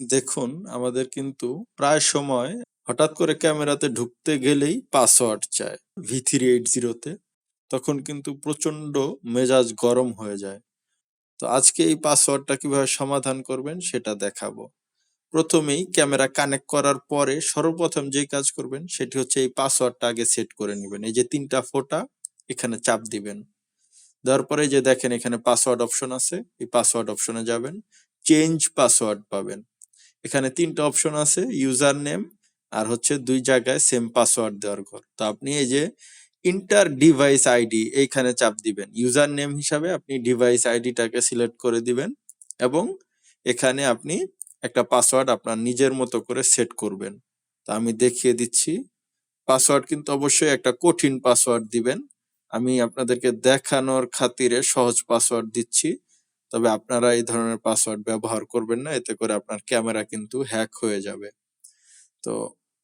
দেখুন, আমাদের কিন্তু প্রায় সময় হঠাৎ করে ক্যামেরাতে ঢুকতে গেলেই পাসওয়ার্ড চায় ভি থ্রি এইট জিরোতে তখন কিন্তু প্রচণ্ড মেজাজ গরম হয়ে যায়। তো আজকে এই পাসওয়ার্ডটা কীভাবে সমাধান করবেন সেটা দেখাবো। প্রথমেই ক্যামেরা কানেক্ট করার পরে সর্বপ্রথম যে কাজ করবেন সেটি হচ্ছে এই পাসওয়ার্ডটা আগে সেট করে নেবেন। এই যে তিনটা ফোটা, এখানে চাপ দিবেন। দেওয়ার পরে যে দেখেন এখানে পাসওয়ার্ড অপশন আছে। এই পাসওয়ার্ড অপশনে যাবেন। চেঞ্জ পাসওয়ার্ড পাবেন। এখানে তিনটা অপশন আছে ইউজার নেম আর হচ্ছে দুই জায়গায় সেম পাসওয়ার্ড দেওয়ার ঘর। তো আপনি এই যে ইন্টার ডিভাইস আইডি এইখানে চাপ দিবেন। ইউজার নেম হিসাবে আপনি ডিভাইস আইডিটাকে সিলেক্ট করে দিবেন এবং এখানে আপনি একটা পাসওয়ার্ড আপনার নিজের মতো করে সেট করবেন। তা আমি দেখিয়ে দিচ্ছি। পাসওয়ার্ড কিন্তু অবশ্যই একটা কঠিন পাসওয়ার্ড দিবেন। আমি আপনাদেরকে দেখানোর খাতিরে সহজ পাসওয়ার্ড দিচ্ছি। তবে আপনারা এই ধরনের পাসওয়ার্ড ব্যবহার করবেন না, এতে করে আপনার ক্যামেরা কিন্তু হ্যাক হয়ে যাবে। তো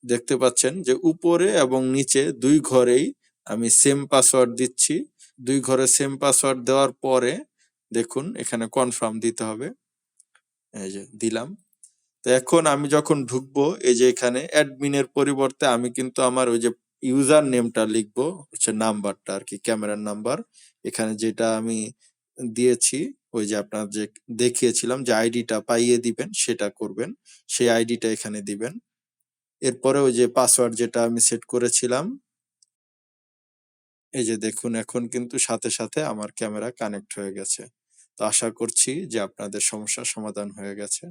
দেখতে পাচ্ছেন যে উপরে এবং নিচে দুই ঘরেই আমি সেম পাসওয়ার্ড দিচ্ছি। দুই ঘরে সেম পাসওয়ার্ড দেওয়ার পরে দেখুন, এখানে কনফার্ম দিতে হবে। এই যে দিলাম। তো এখন আমি যখন ঢুকবো, এই যে এখানে অ্যাডমিনের পরিবর্তে আমি কিন্তু আমার ওই যে ইউজার নেমটা লিখব, হচ্ছে নাম্বারটা আর কি ক্যামেরার নাম্বার এখানে যেটা আমি দিয়েছি ওই যে আপনার যে দেখিয়েছিলাম যে আইডিটা পাইয়ে দিবেন, সেটা করবেন। সেই আইডিটা এখানে দিবেন। এরপরে ওই যে পাসওয়ার্ড যেটা আমি সেট করেছিলাম, এই যে দেখুন, এখন কিন্তু সাথে সাথে আমার ক্যামেরা কানেক্ট হয়ে গেছে। তো আশা করছি যে আপনাদের সমস্যা সমাধান হয়ে গেছে।